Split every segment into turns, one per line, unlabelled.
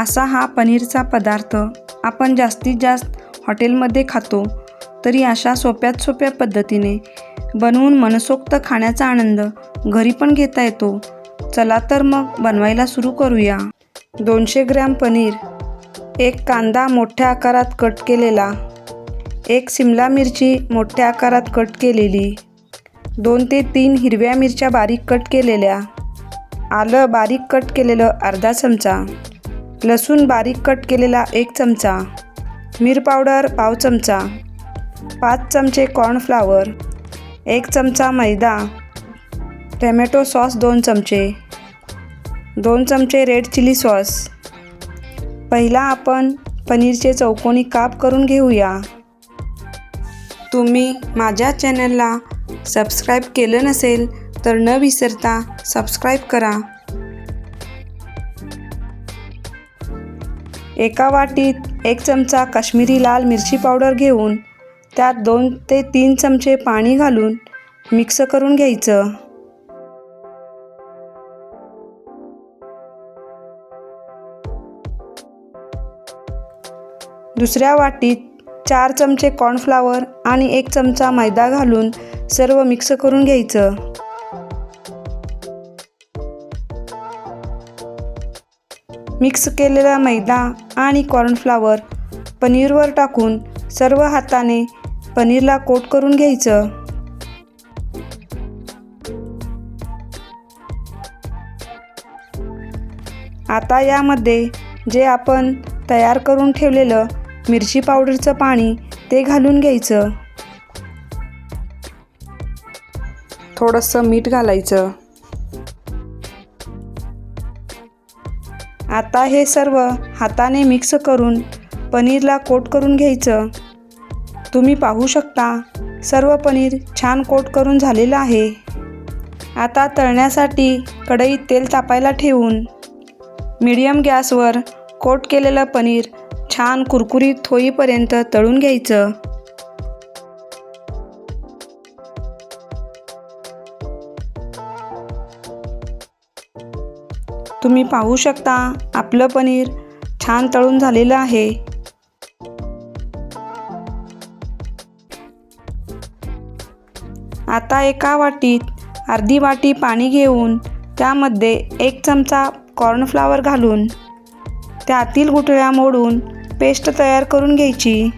असा हा पनीरचा पदार्थ आपण जास्तीत जास्त हॉटेलमध्ये खातो तरी अशा सोप्यात सोप्या पद्धतीने बनवून मनसोक्त खाण्याचा आनंद घरी पण घेता येतो. चला तर मग बनवायला सुरू करूया. दोनशे ग्रॅम पनीर एक कांदा मोठ्या आकारात कट केलेला एक सिमला मिरची मोठ्या आकारात कट केलेली दोन ते तीन हिरव्या मिरच्या बारीक कट केलेल्या आलं बारीक कट केलेलं अर्धा चमचा लसूण बारीक कट केलेला एक चमचा मिर पावडर पाव चमचा पाच चमचे कॉर्नफ्लावर एक चमचा मैदा टॅमॅटो सॉस दोन चमचे दोन चमचे रेड चिली सॉस. पहिला आपण पनीरचे चौकोनी काप करून घेऊया. तुम्ही माझ्या चॅनलला सबस्क्राईब केलं नसेल तर न विसरता सबस्क्राईब करा. एका वाटीत एक चमचा काश्मीरी लाल मिरची पावडर घेऊन त्यात दोन ते तीन चमचे पाणी घालून मिक्स करून घ्यायचं. दुसऱ्या वाटीत चार चमचे कॉर्नफ्लावर आणि एक चमचा मैदा घालून सर्व मिक्स करून घ्यायचं. मिक्स केलेला मैदा आणि कॉर्नफ्लावर पनीरवर टाकून सर्व हाताने पनीरला कोट करून घ्यायचं. आता यामध्ये जे आपण तयार करून ठेवलेलं मिरची पावडरचं पाणी ते घालून घ्यायचं. थोडंसं मीठ घालायचं. आता हे सर्व हाताने मिक्स करून पनीरला कोट करून घ्यायचं. तुम्ही पाहू शकता सर्व पनीर छान कोट करून झालेलं आहे. आता तळण्यासाठी कढईत तेल तापायला ठेवून मीडियम गॅसवर कोट केलेलं पनीर छान कुरकुरीत होईपर्यंत तळून घ्यायचं. तुम्ही पाहू शकता आपलं पनीर छान तळून झालेलं आहे. आता एका वाटीत अर्धी वाटी पाणी घेऊन त्यामध्ये एक चमचा कॉर्नफ्लावर घालून त्यातील गुठळ्या मोडून पेस्ट तयार करून घ्यायची.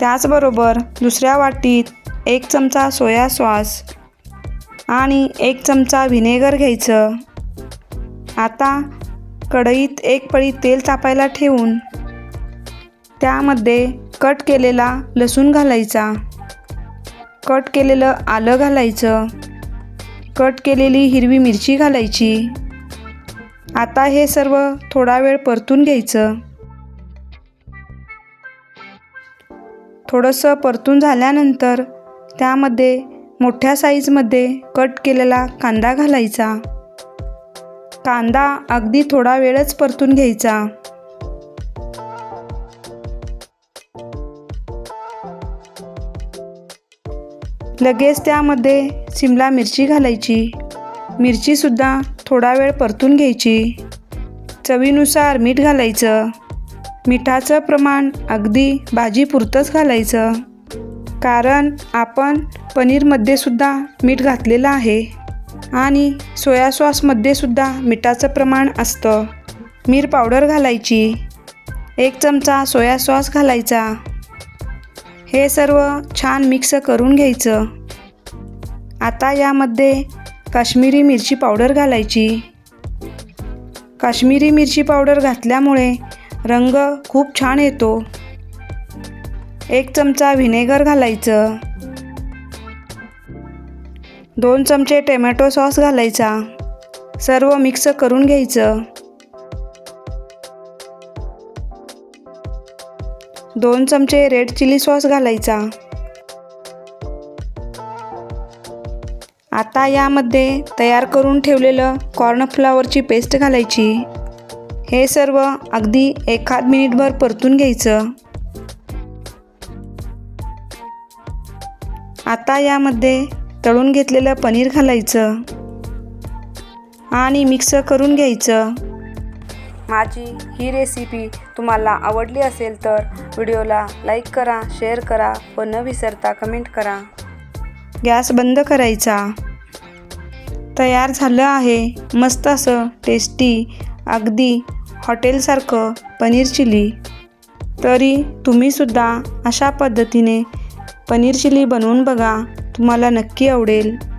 त्याचबरोबर दुसऱ्या वाटीत एक चमचा सोया सॉस आणि एक चमचा व्हिनेगर घ्यायचं. आता कढईत एक पळी तेल तापायला ठेवून त्यामध्ये कट केलेला लसूण घालायचा. कट केलेलं आलं घालायचं. कट केलेली हिरवी मिरची घालायची. आता हे सर्व थोडा वेळ परतून घ्यायचं. थोडंसं परतून झाल्यानंतर त्यामध्ये मोठ्या साईजमध्ये कट केलेला कांदा घालायचा. कांदा अगदी थोडा वेळच परतून घ्यायचा. लगेच त्यामध्ये शिमला मिरची घालायची. मिरचीसुद्धा थोडा वेळ परतून घ्यायची. चवीनुसार मीठ घालायचं. मिठाचं प्रमाण अगदी भाजीपुरतंच घालायचं. कारण आपण पनीरमध्ये सुद्धा मीठ घातलेलं आहे आणि सोया सॉसमध्ये सुद्धा मिठाचं प्रमाण असतं. मीर पावडर घालायची एक चमचा सोया सॉस घालायचा. हे सर्व छान मिक्स करून घ्यायचं. आता यामध्ये काश्मीरी मिरची पावडर घालायची. काश्मीरी मिरची पावडर घातल्यामुळे रंग खूप छान येतो. एक चमचा व्हिनेगर घालायचं. दोन चमचे टोमॅटो सॉस घालायचा. सर्व मिक्स करून घ्यायचं. दोन चमचे रेड चिली सॉस घालायचा. आता यामध्ये तयार करून ठेवलेलं कॉर्नफ्लावरची पेस्ट घालायची. हे सर्व अगदी एखाद मिनिटभर परतून घ्यायचं. आता यामध्ये तळून घेतलेलं पनीर घालायचं आणि मिक्स करून घ्यायचं. माझी ही रेसिपी तुम्हाला आवडली असेल तर व्हिडिओला लाईक करा शेअर करा व न विसरता कमेंट करा. गॅस बंद करायचा. तयार झालं आहे मस्त असं टेस्टी अगदी हॉटेलसारखं पनीर चिली. तरी तुम्हीसुद्धा अशा पद्धतीने पनीर चिली बनवून बघा. तुम्हाला नक्की आवडेल.